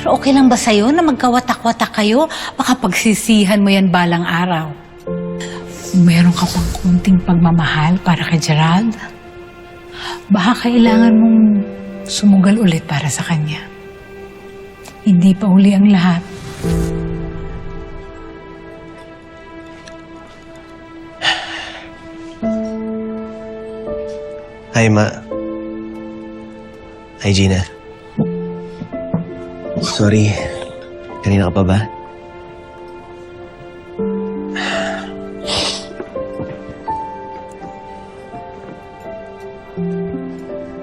Pero okay lang ba sa'yo na magkawatak-watak kayo? Baka pagsisihan mo yan balang araw. Meron ka pang kunting pagmamahal para kay Gerald. Baka kailangan mong sumugal ulit para sa kanya. Hindi pa uli ang lahat. Hi, Ma. Hi, Gina. Sorry. Kanina ka pa ba?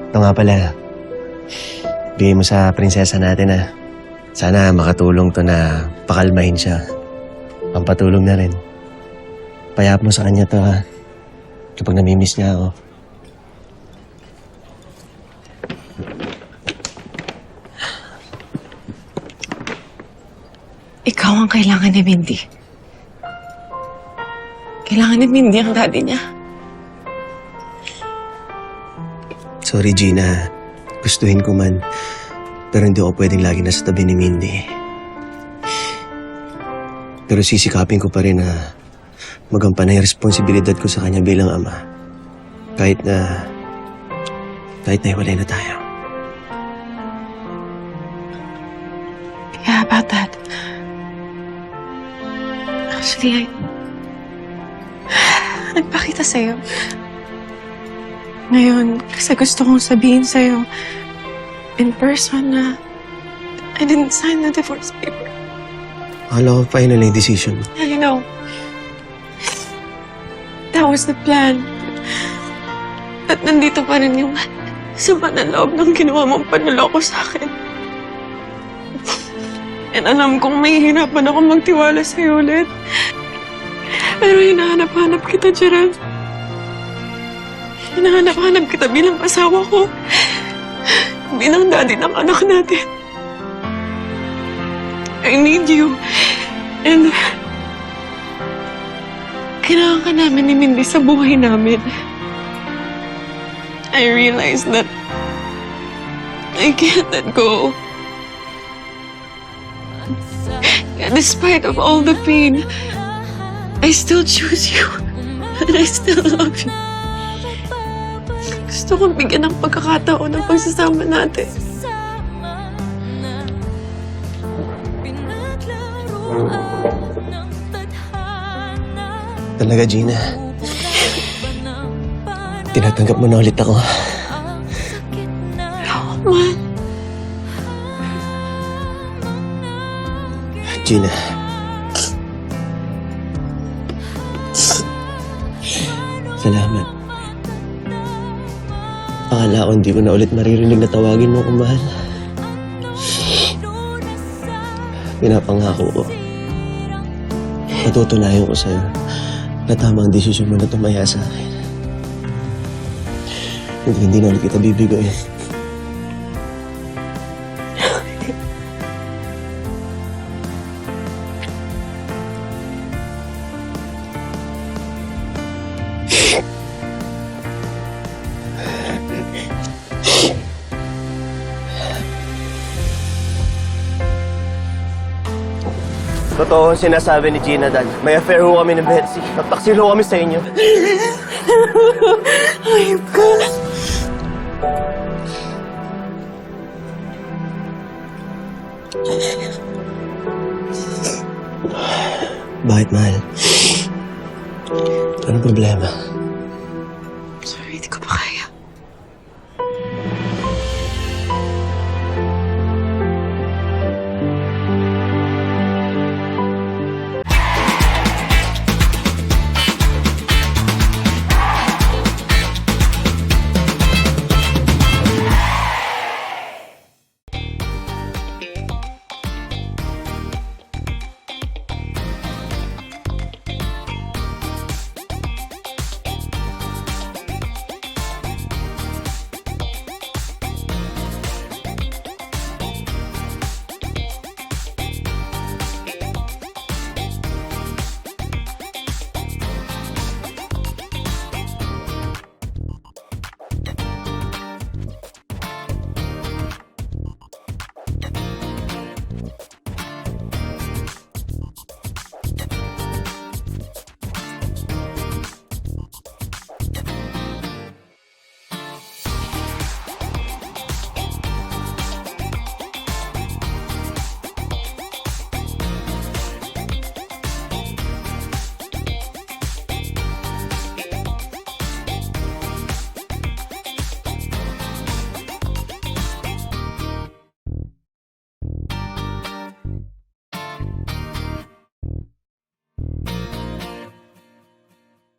Ito nga pala. Bigay mo sa prinsesa natin ah. Sana makatulong to na pakalmahin siya. Pampatulong na rin. Payap mo sa kanya to ha. Kapag namimiss niya ako. Ikaw ang kailangan ni Mindy. Kailangan ni Mindy ang daddy niya. Sorry, Gina. Gustuhin ko man. Pero hindi ako pwedeng lagi nasa tabi ni Mindy. Pero sisikapin ko pa rin na magampan ang responsibilidad ko sa kanya bilang ama. Kahit na... Kahit na hiwalay na tayo. Yeah, about that. Actually, I... Nagpakita sa'yo. Ngayon, kasi gusto kong sabihin sa'yo in person na I didn't sign the divorce paper. Akala ko final na yung decision. I know. That was the plan. At nandito pa rin yung sama na loob ng ginawa mong panloloko sa akin. And alam kong may hirapan ako magtiwala sa'yo ulit. Pero hinahanap-hanap kita, Gerald. Hinahanap-hanap kita bilang asawa ko. Bilang daddy ng anak natin. I need you. And kailangan ka namin ni Mindy sa buhay namin. I realize that I can't let go. Despite of all the pain, I still choose you. And I still love you. Gusto kong bigyan ng pagkakataon ng pagsasama natin. Talaga, Gina. Tinatanggap mo na ulit ako. Gina. Salamat. Akala ko hindi ko na ulit maririnig na tawagin mo akong mahal. Pinapangako ko. Patutunayan ko sa'yo na tama ang desisyon mo na tumaya sa akin. Hindi, hindi na ulit kita bibigoy. Totoo ang sinasabi ni Gina Dan. May affair ho kami ni Betsy. Nagtaksil ho kami sa inyo. ayop ka. Bakit, mahal? Anong problema?